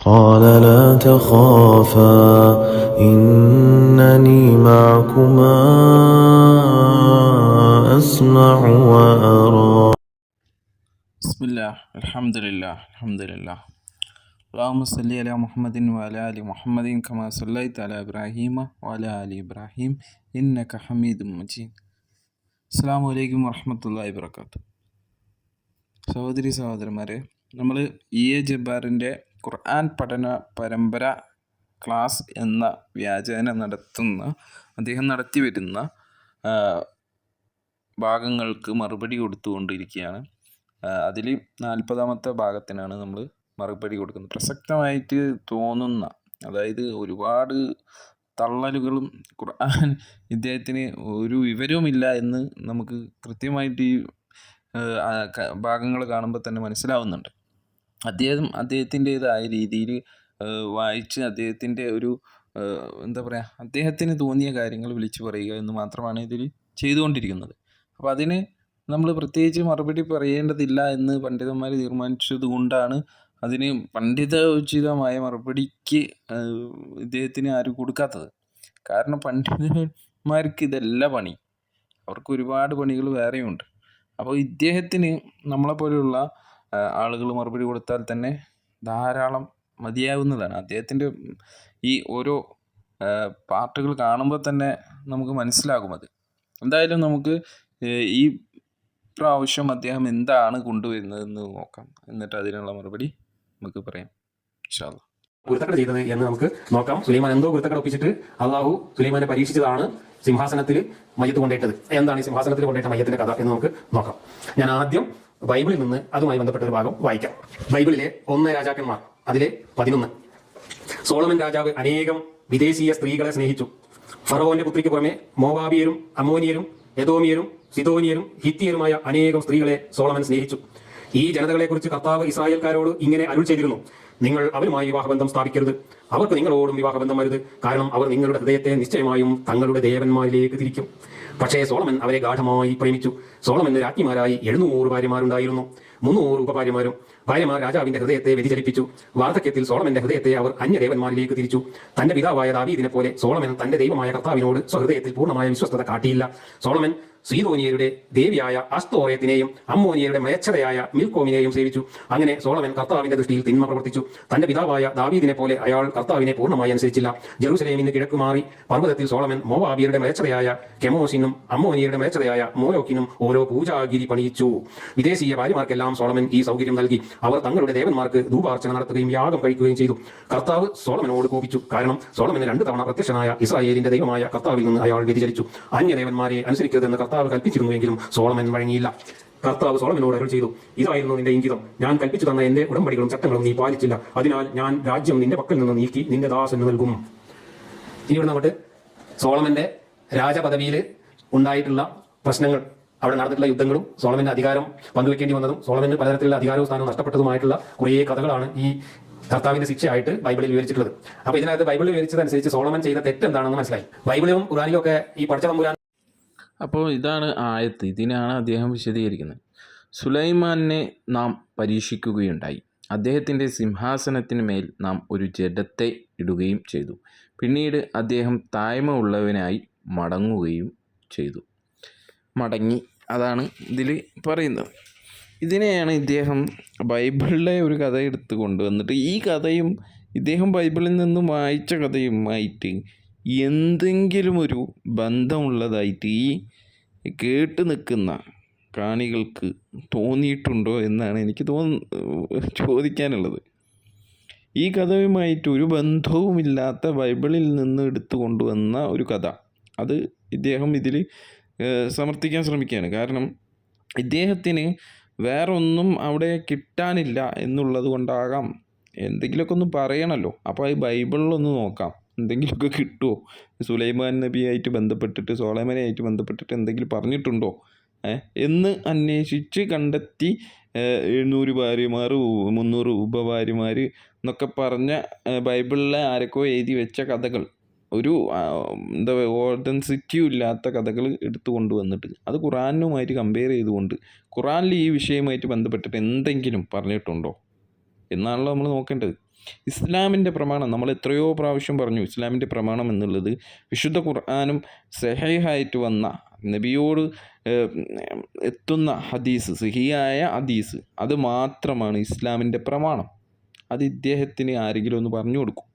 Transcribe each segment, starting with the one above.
قال لا تخافا إنني معكما أسمع وأرى بسم الله الحمد لله الحمد لله اللهم صل على محمد وعلى آل محمد كما صليت على إبراهيم وعلى آل إبراهيم إنك حميد مجيد അസ്സാം വലൈക്കും വർഹമത്തല്ലാഹി വർക്കാത്തു സഹോദരി സഹോദരന്മാരെ നമ്മൾ ഇ എ ജബ്ബാറിൻ്റെ ഖുർആൻ പഠന പരമ്പര ക്ലാസ് എന്ന വ്യാജേന നടത്തുന്ന അദ്ദേഹം നടത്തി വരുന്ന ഭാഗങ്ങൾക്ക് മറുപടി കൊടുത്തുകൊണ്ടിരിക്കുകയാണ്. അതിൽ നാൽപ്പതാമത്തെ ഭാഗത്തിനാണ് നമ്മൾ മറുപടി കൊടുക്കുന്നത്. പ്രസക്തമായിട്ട് തോന്നുന്ന അതായത് ഒരുപാട് തള്ളലുകളും ഖുർആൻ ഇദ്ദേഹത്തിന് ഒരു വിവരവുമില്ല എന്ന് നമുക്ക് കൃത്യമായിട്ട് ഈ ഭാഗങ്ങൾ കാണുമ്പോൾ തന്നെ മനസ്സിലാവുന്നുണ്ട്. അദ്ദേഹം അദ്ദേഹത്തിന്റേതായ രീതിയിൽ വായിച്ച് അദ്ദേഹത്തിന്റെ ഒരു എന്താ പറയുക അദ്ദേഹത്തിന് തോന്നിയ കാര്യങ്ങൾ വിളിച്ചു പറയുക എന്ന് മാത്രമാണ് ഇതിൽ ചെയ്തുകൊണ്ടിരിക്കുന്നത്. അപ്പോൾ അതിന് നമ്മൾ പ്രത്യേകിച്ച് മറുപടി പറയേണ്ടതില്ല എന്ന് പണ്ഡിതന്മാർ തീരുമാനിച്ചത് കൊണ്ടാണ് അതിന് പണ്ഡിതോചിതമായ മറുപടിക്ക് ഇദ്ദേഹത്തിന് ആരും കൊടുക്കാത്തത്. കാരണം പണ്ഡിതന്മാർക്ക് ഇതല്ല പണി. അവർക്ക് ഒരുപാട് പണികൾ വേറെയുണ്ട്. അപ്പോൾ ഇദ്ദേഹത്തിന് നമ്മളെപ്പോലെയുള്ള ആളുകൾ മറുപടി കൊടുത്താൽ തന്നെ ധാരാളം മതിയാവുന്നതാണ്. അദ്ദേഹത്തിന്റെ ഈ ഓരോ ആ, പാർട്ടുകൾ കാണുമ്പോൾ തന്നെ നമുക്ക് മനസ്സിലാകും അത്. എന്തായാലും നമുക്ക് ഈ പ്രാവശ്യം അദ്ദേഹം എന്താണ് കൊണ്ടുവരുന്നതെന്ന് നോക്കാം. എന്നിട്ട് അതിനുള്ള മറുപടി നമുക്ക് പറയാം. ഇൻഷാ ഗുരുത്തക്കട ചെയ്തത് എന്ന് നമുക്ക് നോക്കാം. സുലൈമാൻ എന്തോ ഗുരുത്തക്കട ഒപ്പിച്ചിട്ട് അള്ളാഹു സുലൈമാനെ പരീക്ഷിച്ചതാണ് സിംഹാസനത്തിൽ മയ്യത്ത് കൊണ്ടേട്ടത് എന്താണ് ഈ സിംഹാസനത്തിൽ കൊണ്ടേറ്റ മയ്യത്തിന്റെ കഥ എന്ന് നമുക്ക് നോക്കാം. ഞാൻ ആദ്യം ബൈബിളിൽ നിന്ന് അതുമായി ബന്ധപ്പെട്ട ഒരു ഭാഗം വായിക്കാം. ബൈബിളിലെ ഒന്ന് രാജാക്കന്മാർ അതിലെ പതിനൊന്ന്. സോളമൻ രാജാവ് അനേകം വിദേശീയ സ്ത്രീകളെ സ്നേഹിച്ചു. ഫറവോന്റെ പുത്രിക്ക് പുറമെ മോവാബിയരും അമോനിയരും എദോമിയരും സിതോനിയരും ഹിത്തിയരുമായ അനേകം സ്ത്രീകളെ സോളമൻ സ്നേഹിച്ചു. ഈ ജനതകളെക്കുറിച്ച് കർത്താവ് ഇസ്രായേൽക്കാരോട് ഇങ്ങനെ അരുൾ ചെയ്തിരുന്നു. നിങ്ങൾ അവരുമായി വിവാഹബന്ധം സ്ഥാപിക്കരുത്. അവർക്ക് നിങ്ങളോടും വിവാഹബന്ധം വരുത് കാരണം അവർ നിങ്ങളുടെ ഹൃദയത്തെ നിശ്ചയമായും തങ്ങളുടെ ദേവന്മാരിലേക്ക് തിരിക്കും. പക്ഷേ സോളമൻ അവരെ ഗാഠമായി പ്രേമിച്ചു. സോളമന് രാജ്ഞിമാരായി എഴുന്നൂറ് ഭാര്യമാരുണ്ടായിരുന്നു. മുന്നൂറ് ഉപഭാര്യമാരും ഭാര്യമാർ രാജാവിന്റെ ഹൃദയത്തെ വ്യതിചലിപ്പിച്ചു. വാർദ്ധക്യത്തിൽ സോളമന്റെ ഹൃദയത്തെ അവർ അന്യദേവന്മാരിലേക്ക് തിരിച്ചു. തന്റെ പിതാവായ ദാവീദിനെ പോലെ സോളമൻ തന്റെ ദൈവമായ കർത്താവിനോട് സ്വഹൃദയത്തിൽ പൂർണമായ വിശ്വസ്തത കാട്ടിയില്ല. സോളമൻ സീതോനിയരുടെ ദേവിയായ അസ്തോറയത്തിനെയും അമ്മോനിയയുടെ മേച്ഛതയായ മിൽക്കോമിനെയും സേവിച്ചു. അങ്ങനെ സോളമൻ കർത്താവിന്റെ ദൃഷ്ടിയിൽ തിന്മ പ്രവർത്തിച്ചു. തന്റെ പിതാവായ ദാവീദിനെ പോലെ അയാൾ കർത്താവിനെ പൂർണമായി അനുസരിച്ചില്ല. ജെറൂസലേമിന് കിഴക്ക് മാറി പർവതത്തിൽ സോളമൻ മോവാബിയരുടെ മേച്ഛതയായ കെമോസിനും അമ്മോനിയയുടെ മേച്ഛതയായ മോലോക്കിനും ഓരോ പൂജാഗിരി പണിയിച്ചു. വിദേശീയ ഭാര്യമാർക്കെല്ലാം സോളമൻ ഈ സൗകര്യം നൽകി. അവർ തങ്ങളുടെ ദേവന്മാർക്ക് ധൂപാർച്ചന നടത്തുകയും യാഗം കഴിക്കുകയും ചെയ്തു. കർത്താവ് സോളമനോട് കോപിച്ചു. കാരണം സോളമന് രണ്ട് തവണ പ്രത്യക്ഷനായ ഇസ്രായേലിന്റെ ദൈവമായ കർത്താവിൽ നിന്ന് അയാൾ വ്യതിചരിച്ചു അന്യദേവന്മാരെ അനുസരിക്കരുതെന്ന് കർത്താവ് കൽപ്പിച്ചിരുന്നുവെങ്കിലും സോളമൻ വഴങ്ങിയില്ല. കർത്താവ് സോളമനോട് അരുൾ ചെയ്തു. ഇതായിരുന്നു നിന്റെ ഇംഗിതം. ഞാൻ കൽപ്പിച്ചു തന്ന എന്റെ ഉടമ്പടികളും ചട്ടങ്ങളും നീ പാലിച്ചില്ല. അതിനാൽ ഞാൻ രാജ്യം നിന്റെ പക്കൽ നിന്ന് നീക്കി നിന്റെ ദാസന് നൽകും. ഇനി ഇവിടെ അങ്ങോട്ട് സോളമന്റെ രാജപദവിയിൽ ഉണ്ടായിട്ടുള്ള പ്രശ്നങ്ങൾ അവിടെ നടന്നിട്ടുള്ള യുദ്ധങ്ങളും സോളമന്റെ അധികാരം പങ്കുവെക്കേണ്ടി വന്നതും സോളമന്റെ പലതരത്തിലുള്ള അധികാരവും സ്ഥാനവും നഷ്ടപ്പെട്ടതുമായിട്ടുള്ള കുറേ കഥകളാണ് ഈ കർത്താവിന്റെ ശിക്ഷയായിട്ട് ബൈബിളിൽ വിവരിച്ചിട്ടുള്ളത്. അപ്പൊ ഇതിനകത്ത് ബൈബിളിൽ വിവരിച്ചതനുസരിച്ച് സോളമൻ ചെയ്ത തെറ്റ് എന്താണെന്ന് മനസ്സിലായി. ബൈബിളിലും ഖുറാനിലും ഒക്കെ ഈ പഠിച്ച തമ്പുരാൻ അപ്പോൾ ഇതാണ് ആയത്ത്. ഇതിനാണ് അദ്ദേഹം വിശദീകരിക്കുന്നത്. സുലൈമാനെ നാം പരീക്ഷിക്കുകയുണ്ടായി. അദ്ദേഹത്തിന്റെ സിംഹാസനത്തിന് മേൽ നാം ഒരു ജഡത്തെ ഇടുകയും ചെയ്തു. പിന്നീട് അദ്ദേഹം തായ്മ ഉള്ളവനായി മടങ്ങുകയും ചെയ്തു. മടങ്ങി. അതാണ് ഇതിൽ പറയുന്നത്. ഇതിനെയാണ് ഇദ്ദേഹം ബൈബിളിലെ ഒരു കഥ എടുത്ത് കൊണ്ടുവന്നിട്ട് ഈ കഥയും ഇദ്ദേഹം ബൈബിളിൽ നിന്നും വായിച്ച കഥയുമായിട്ട് എന്തെങ്കിലും ഒരു ബന്ധമുള്ളതായിട്ട് ഈ കേട്ട് നിൽക്കുന്ന കാണികൾക്ക് തോന്നിയിട്ടുണ്ടോ എന്നാണ് എനിക്ക് തോന്ന ചോദിക്കാനുള്ളത്. ഈ കഥയുമായിട്ട് ഒരു ബന്ധവുമില്ലാത്ത ബൈബിളിൽ നിന്ന് എടുത്തു കൊണ്ടുവന്ന ഒരു കഥ. അത് ഇദ്ദേഹം ഇതിൽ സമർത്ഥിക്കാൻ ശ്രമിക്കുകയാണ്. കാരണം ഇദ്ദേഹത്തിന് വേറെ ഒന്നും അവിടെ കിട്ടാനില്ല എന്നുള്ളത് കൊണ്ടാകാം. എന്തെങ്കിലുമൊക്കെ ഒന്ന് പറയണമല്ലോ അപ്പോൾ ഈ ബൈബിളിലൊന്ന് നോക്കാം. എന്തെങ്കിലുമൊക്കെ കിട്ടുമോ സുലൈമാൻ നബിയായിട്ട് ബന്ധപ്പെട്ടിട്ട് സോളൈമനായിട്ട് ബന്ധപ്പെട്ടിട്ട് എന്തെങ്കിലും പറഞ്ഞിട്ടുണ്ടോ? എന്ന് അന്വേഷിച്ച് കണ്ടെത്തി എഴുന്നൂറ് ഭാര്യമാർ മുന്നൂറ് ഉപഭാര്യമാർ എന്നൊക്കെ പറഞ്ഞ ബൈബിളിലെ ആരൊക്കെ എഴുതി വെച്ച കഥകൾ. ഒരു എന്താ ഓതൻസിറ്റിയും ഇല്ലാത്ത കഥകൾ എടുത്തു കൊണ്ടുവന്നിട്ട് അത് ഖുറാനുമായിട്ട് കമ്പയർ ചെയ്തുകൊണ്ട് ഖുറാനിൽ ഈ വിഷയമായിട്ട് ബന്ധപ്പെട്ടിട്ട് എന്തെങ്കിലും പറഞ്ഞിട്ടുണ്ടോ? എന്നാണല്ലോ നമ്മൾ നോക്കേണ്ടത്. ഇസ്ലാമിന്റെ പ്രമാണം നമ്മൾ എത്രയോ പ്രാവശ്യം പറഞ്ഞു ഇസ്ലാമിന്റെ പ്രമാണം എന്നുള്ളത് വിശുദ്ധ ഖുർആാനും സെഹൈഹായിട്ട് വന്ന നബിയോട് എത്തുന്ന ഹദീസ് സിഹിയായ ഹദീസ് അത് മാത്രമാണ് ഇസ്ലാമിന്റെ പ്രമാണം. അത് ഇദ്ദേഹത്തിന് ആരെങ്കിലും ഒന്ന് പറഞ്ഞു കൊടുക്കും.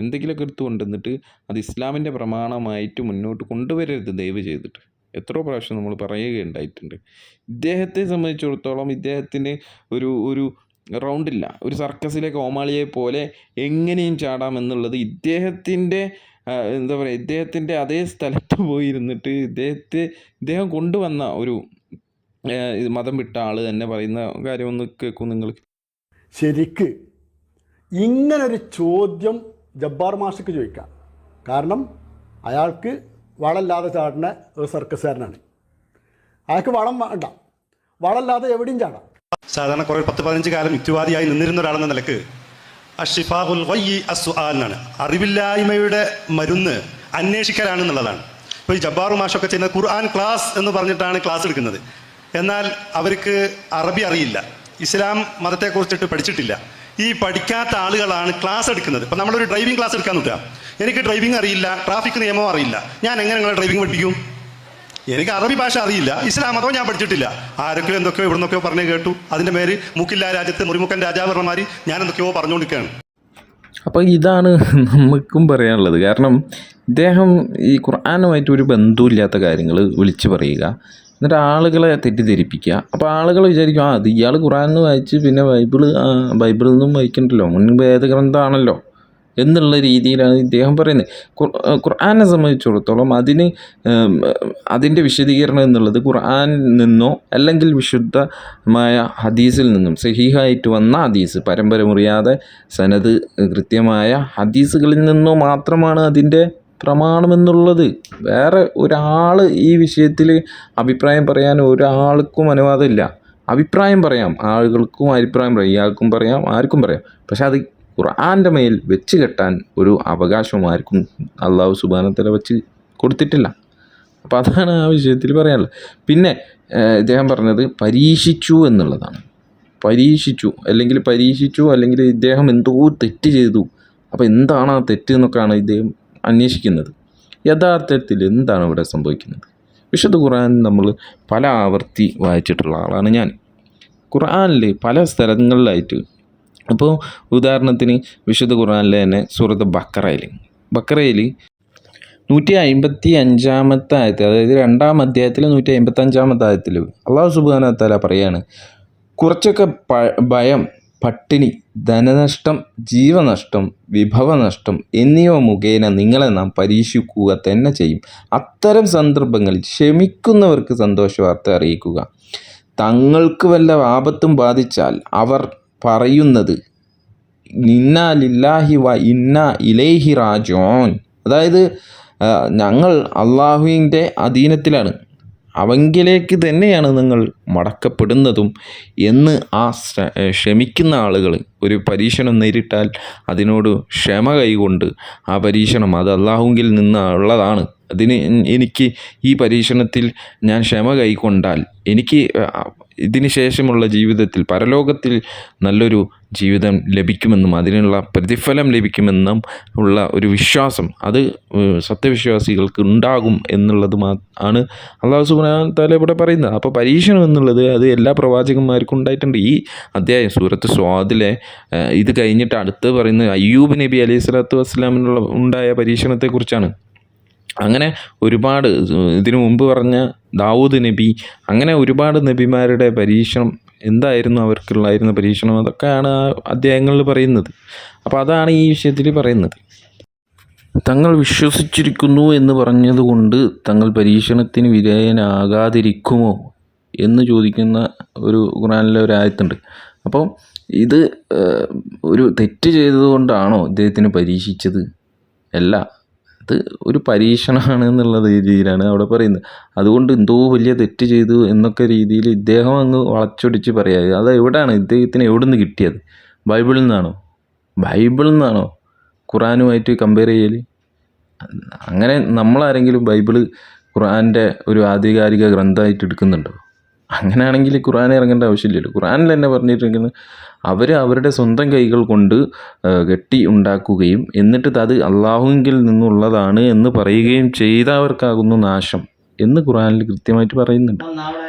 എന്തെങ്കിലുമൊക്കെ എടുത്തു കൊണ്ടുവന്നിട്ട് അത് ഇസ്ലാമിന്റെ പ്രമാണമായിട്ട് മുന്നോട്ട് കൊണ്ടുവരരുത് ദയവ് ചെയ്തിട്ട്. എത്രയോ പ്രാവശ്യം നമ്മൾ പറയുകയുണ്ടായിട്ടുണ്ട്. ഇദ്ദേഹത്തെ സംബന്ധിച്ചിടത്തോളം ഇദ്ദേഹത്തിന് ഒരു ഒരു റൗണ്ടില്ല. ഒരു സർക്കസിലെ കോമാളിയെ പോലെ എങ്ങനെയും ചാടാമെന്നുള്ളത് ഇദ്ദേഹത്തിന്റെ എന്താ പറയുക ഇദ്ദേഹത്തിന്റെ അതേ സ്ഥലത്ത് പോയി ഇരുന്നിട്ട് ഇദ്ദേഹത്തെ ഇദ്ദേഹം കൊണ്ടുവന്ന ഒരു മതം വിട്ട ആൾ തന്നെ പറയുന്ന കാര്യം ഒന്ന് കേൾക്കും നിങ്ങൾ. ശരിക്ക് ഇങ്ങനൊരു ചോദ്യം ജബ്ബാർ മാഷിക്ക് ചോദിക്കാം. കാരണം അയാൾക്ക് വളമില്ലാതെ ചാടുന്ന ഒരു സർക്കസുകാരനാണ് അയാൾക്ക് വളം വേണ്ട. വളമില്ലാതെ എവിടെയും ചാടാം. സാധാരണ കുറേ പത്ത് പതിനഞ്ച് കാലം യുക്തിവാദിയായി നിന്നിരുന്ന ഒരാളെന്ന നിലയ്ക്ക് അഷിഫാഹുൽ വയ്യി അസു എന്നാണ് അറിവില്ലായ്മയുടെ മരുന്ന് അന്വേഷിക്കലാണെന്നുള്ളതാണ്. ഇപ്പോൾ ഈ ജബ്ബാറു മാഷൊക്കെ ചെയ്യുന്ന ഖുർആൻ ക്ലാസ് എന്ന് പറഞ്ഞിട്ടാണ് ക്ലാസ് എടുക്കുന്നത്. എന്നാൽ അവർക്ക് അറബി അറിയില്ല. ഇസ്ലാം മതത്തെക്കുറിച്ചിട്ട് പഠിച്ചിട്ടില്ല. ഈ പഠിക്കാത്ത ആളുകളാണ് ക്ലാസ് എടുക്കുന്നത്. ഇപ്പം നമ്മളൊരു ഡ്രൈവിംഗ് ക്ലാസ് എടുക്കാൻ നോക്കുക. എനിക്ക് ഡ്രൈവിംഗ് അറിയില്ല ട്രാഫിക് നിയമം അറിയില്ല. ഞാൻ എങ്ങനെ നിങ്ങളെ ഡ്രൈവിംഗ് പഠിപ്പിക്കും? എനിക്ക് അറബി ഭാഷ അറിയില്ല ഇസ്ലാം മതവും ഞാൻ പഠിച്ചിട്ടില്ല. ആരൊക്കെയോ എന്തൊക്കെയോ ഇവിടെ നിന്നൊക്കെയോ പറഞ്ഞു കേട്ടു. അതിന്റെ മേര് മുക്കില്ല രാജ്യത്ത് മുറിമുക്കൻ രാജാവർമാരി ഞാൻ എന്തൊക്കെയോ പറഞ്ഞുകൊണ്ടിരിക്കുകയാണ്. അപ്പോൾ ഇതാണ് നമുക്കും പറയാനുള്ളത്. കാരണം ഇദ്ദേഹം ഈ ഖുർആാനുമായിട്ട് ഒരു ബന്ധമില്ലാത്ത കാര്യങ്ങൾ വിളിച്ചു പറയുക. എന്നിട്ട് ആളുകളെ തെറ്റിദ്ധരിപ്പിക്കുക. അപ്പോൾ ആളുകൾ വിചാരിക്കും ആ ഇയാൾ നിന്ന് വായിച്ച് പിന്നെ ബൈബിൾ ബൈബിളിൽ നിന്നും വായിക്കണ്ടല്ലോ. മുൻ വേദഗ്രന്ഥമാണല്ലോ എന്നുള്ള രീതിയിലാണ് ഇദ്ദേഹം പറയുന്നത്. ഖുർആാനെ സംബന്ധിച്ചിടത്തോളം അതിന് അതിന്റെ വിശദീകരണം എന്നുള്ളത് ഖുർആനിൽ നിന്നോ അല്ലെങ്കിൽ വിശുദ്ധമായ ഹദീസിൽ നിന്നും സഹീഹായിട്ട് വന്ന ഹദീസ് പരമ്പര മുറിയാതെ സനത് കൃത്യമായ ഹദീസുകളിൽ നിന്നോ മാത്രമാണ് അതിന്റെ പ്രമാണമെന്നുള്ളത്. വേറെ ഒരാൾ ഈ വിഷയത്തിൽ അഭിപ്രായം പറയാൻ ഒരാൾക്കും അനുവാദമില്ല. അഭിപ്രായം പറയാം ആളുകൾക്കും അഭിപ്രായം പറയാം ഇയാൾക്കും പറയാം ആർക്കും പറയാം. പക്ഷെ അത് ഖുർആന്റെ മേൽ വെച്ച് കെട്ടാൻ ഒരു അവകാശവും ആർക്കും അള്ളാഹു സുബാനത്തല വെച്ച് കൊടുത്തിട്ടില്ല. അപ്പോൾ അതാണ് ആ വിഷയത്തിൽ പറയാനുള്ളത്. പിന്നെ ഇദ്ദേഹം പറഞ്ഞത് പരീക്ഷിച്ചു എന്നുള്ളതാണ്. പരീക്ഷിച്ചു അല്ലെങ്കിൽ പരീക്ഷിച്ചു അല്ലെങ്കിൽ ഇദ്ദേഹം എന്തോ തെറ്റ് ചെയ്തു. അപ്പോൾ എന്താണ് ആ തെറ്റ് എന്നൊക്കെയാണ് ഇദ്ദേഹം അന്വേഷിക്കുന്നത്. യഥാർത്ഥത്തിൽ എന്താണ് ഇവിടെ സംഭവിക്കുന്നത്? വിശുദ്ധ ഖുർആൻ നമ്മൾ പല ആവർത്തി വായിച്ചിട്ടുള്ള ആളാണ് ഞാൻ. ഖുർആനിൽ പല സ്ഥലങ്ങളിലായിട്ട് അപ്പോൾ ഉദാഹരണത്തിന് വിശുദ്ധ ഖുർആനിലെ തന്നെ സൂറത്ത് ബക്കറയിൽ. ബക്കറയിൽ നൂറ്റി അമ്പത്തി അഞ്ചാമത്തെ ആയത്തിൽ അതായത് രണ്ടാം അധ്യായത്തിൽ നൂറ്റി അമ്പത്തി അഞ്ചാമത്തെ ആയത്തിൽ അള്ളാഹു സുബാന താല പറയാണ് കുറച്ചൊക്കെ ഭയം പട്ടിണി ധനനഷ്ടം ജീവനഷ്ടം വിഭവനഷ്ടം എന്നിവ മുഖേന നിങ്ങളെ നാം പരീക്ഷിക്കുക തന്നെ ചെയ്യും. അത്തരം സന്ദർഭങ്ങളിൽ ക്ഷമിക്കുന്നവർക്ക് സന്തോഷവാർത്ത അറിയിക്കുക. തങ്ങൾക്ക് വല്ല ആപത്തും ബാധിച്ചാൽ അവർ പറയുന്നത്. ഇന്ന ലില്ലാഹി വ ഇന്ന ഇലൈഹി റാജോൻ അതായത് ഞങ്ങൾ അള്ളാഹുവിന്റെ അധീനത്തിലാണ്. അവങ്കിലേക്ക് തന്നെയാണ് നിങ്ങൾ മടക്കപ്പെടുന്നതും എന്ന് ആ ക്ഷമിക്കുന്ന ആളുകൾ ഒരു പരീക്ഷണം നേരിട്ടാൽ അതിനോട് ക്ഷമ കൈകൊണ്ട് ആ പരീക്ഷണം അത് അള്ളാഹുവിൽ നിന്നുള്ളതാണ് അതിന് എനിക്ക് ഈ പരീക്ഷണത്തിൽ ഞാൻ ക്ഷമ കൈക്കൊണ്ടാൽ എനിക്ക് ഇതിന് ശേഷമുള്ള ജീവിതത്തിൽ പരലോകത്തിൽ നല്ലൊരു ജീവിതം ലഭിക്കുമെന്നും അതിനുള്ള പ്രതിഫലം ലഭിക്കുമെന്നും ഉള്ള ഒരു വിശ്വാസം അത് സത്യവിശ്വാസികൾക്ക് ഉണ്ടാകും എന്നുള്ളത് മാ ആണ്. അള്ളാഹു സുബ്ഹാനഹു താലേ ഇവിടെ പറയുന്നത്. അപ്പോൾ പരീക്ഷണം എന്നുള്ളത് അത് എല്ലാ പ്രവാചകന്മാർക്കും ഉണ്ടായിട്ടുണ്ട്. ഈ അധ്യായം സൂറത്ത് സ്വാദിലെ ഇത് കഴിഞ്ഞിട്ട് അടുത്ത് പറയുന്നത് അയ്യൂബ് നബി അലൈഹി സ്വലാത്തു വസ്സലാമിനുള്ള ഉണ്ടായ പരീക്ഷണത്തെക്കുറിച്ചാണ്. അങ്ങനെ ഒരുപാട് ഇതിനു മുമ്പ് പറഞ്ഞ ദാവൂദ് നബി അങ്ങനെ ഒരുപാട് നബിമാരുടെ പരീക്ഷണം എന്തായിരുന്നു അവർക്കുള്ളായിരുന്ന പരീക്ഷണം അതൊക്കെയാണ് ആ അധ്യായങ്ങളിൽ പറയുന്നത്. അപ്പോൾ അതാണ് ഈ വിഷയത്തിൽ പറയുന്നത്. തങ്ങൾ വിശ്വസിച്ചിരിക്കുന്നു എന്ന് പറഞ്ഞതുകൊണ്ട് തങ്ങൾ പരീക്ഷണത്തിന് വിധേയനാകാതിരിക്കുമോ? എന്ന് ചോദിക്കുന്ന ഒരു ഖുറാനിലെ ഒരു ആയത്തുണ്ട്. അപ്പോൾ ഇത് ഒരു തെറ്റ് ചെയ്തതുകൊണ്ടാണോ ഇദ്ദേഹത്തിന് പരീക്ഷിച്ചത്? അല്ല അത് ഒരു പരീക്ഷണമാണ് എന്നുള്ള രീതിയിലാണ് അവിടെ പറയുന്നത്. അതുകൊണ്ട് എന്തോ വലിയ തെറ്റ് ചെയ്തു എന്നൊക്കെ രീതിയിൽ ഇദ്ദേഹം അങ്ങ് വളച്ചൊടിച്ച് പറയാം അത് എവിടെയാണ് ഇദ്ദേഹത്തിന് എവിടെ നിന്ന് കിട്ടിയത്? ബൈബിളിൽ നിന്നാണോ? ബൈബിളിൽ നിന്നാണോ ഖുറാനുമായിട്ട് കമ്പയർ ചെയ്യൽ അങ്ങനെ നമ്മളാരെങ്കിലും ബൈബിൾ ഖുറാന്റെ ഒരു ആധികാരിക ഗ്രന്ഥമായിട്ട് എടുക്കുന്നുണ്ടോ? അങ്ങനെയാണെങ്കിൽ ഖുറാൻ ഇറങ്ങേണ്ട ആവശ്യമില്ലല്ലോ. ഖുറാനിൽ തന്നെ പറഞ്ഞിരിക്കുന്നത് അവർ അവരുടെ സ്വന്തം കൈകൾ കൊണ്ട് കെട്ടി ഉണ്ടാക്കുകയും എന്നിട്ട് അത് അള്ളാഹുവിൽ നിന്നുള്ളതാണ് എന്ന് പറയുകയും ചെയ്തവർക്കാകുന്നു നാശം. എന്ന് ഖുറാനിൽ കൃത്യമായിട്ട് പറയുന്നുണ്ട്.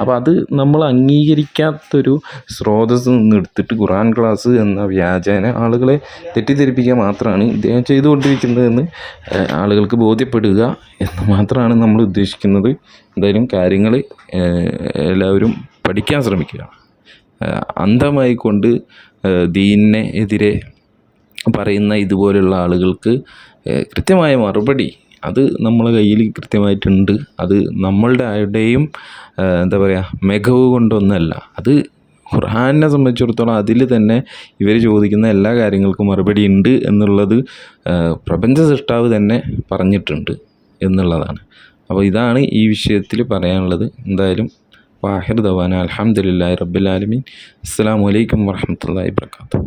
അപ്പോൾ അത് നമ്മൾ അംഗീകരിക്കാത്തൊരു സ്രോതസ് നിന്ന് എടുത്തിട്ട് ഖുറാൻ ക്ലാസ് എന്ന വ്യാജേന ആളുകളെ തെറ്റിദ്ധരിപ്പിക്കുക മാത്രമാണ് ഇദ്ദേഹം ചെയ്തുകൊണ്ടിരിക്കുന്നതെന്ന് ആളുകൾക്ക് ബോധ്യപ്പെടുക എന്ന് മാത്രമാണ് നമ്മൾ ഉദ്ദേശിക്കുന്നത്. എന്തായാലും കാര്യങ്ങൾ എല്ലാവരും പഠിക്കാൻ ശ്രമിക്കുക. അന്ധമായിക്കൊണ്ട് അന്ധമായി കൊണ്ട് ഏഹ്, ദീനിനെ എതിരെ പറയുന്ന ഇതുപോലുള്ള ആളുകൾക്ക് കൃത്യമായ മറുപടി അത് നമ്മളെ കയ്യിൽ കൃത്യമായിട്ടുണ്ട്. അത് നമ്മളുടെ ആരുടെയും എന്താ പറയുക മികവ് കൊണ്ടൊന്നല്ല. അത് ഖുർആാനിനെ സംബന്ധിച്ചിടത്തോളം അതിൽ തന്നെ ഇവർ ചോദിക്കുന്ന എല്ലാ കാര്യങ്ങൾക്കും മറുപടി ഉണ്ട് എന്നുള്ളത് പ്രപഞ്ച സൃഷ്ടാവ് തന്നെ പറഞ്ഞിട്ടുണ്ട് എന്നുള്ളതാണ്. അപ്പോൾ ഇതാണ് ഈ വിഷയത്തിൽ പറയാനുള്ളത്. എന്തായാലും വാഹിർ ദവാന അലഹമുല്ലാ റബ്ബുലാലമീൻ അസ്സാം വലൈക്കും വാഹമത്തല്ലാ വാത്തു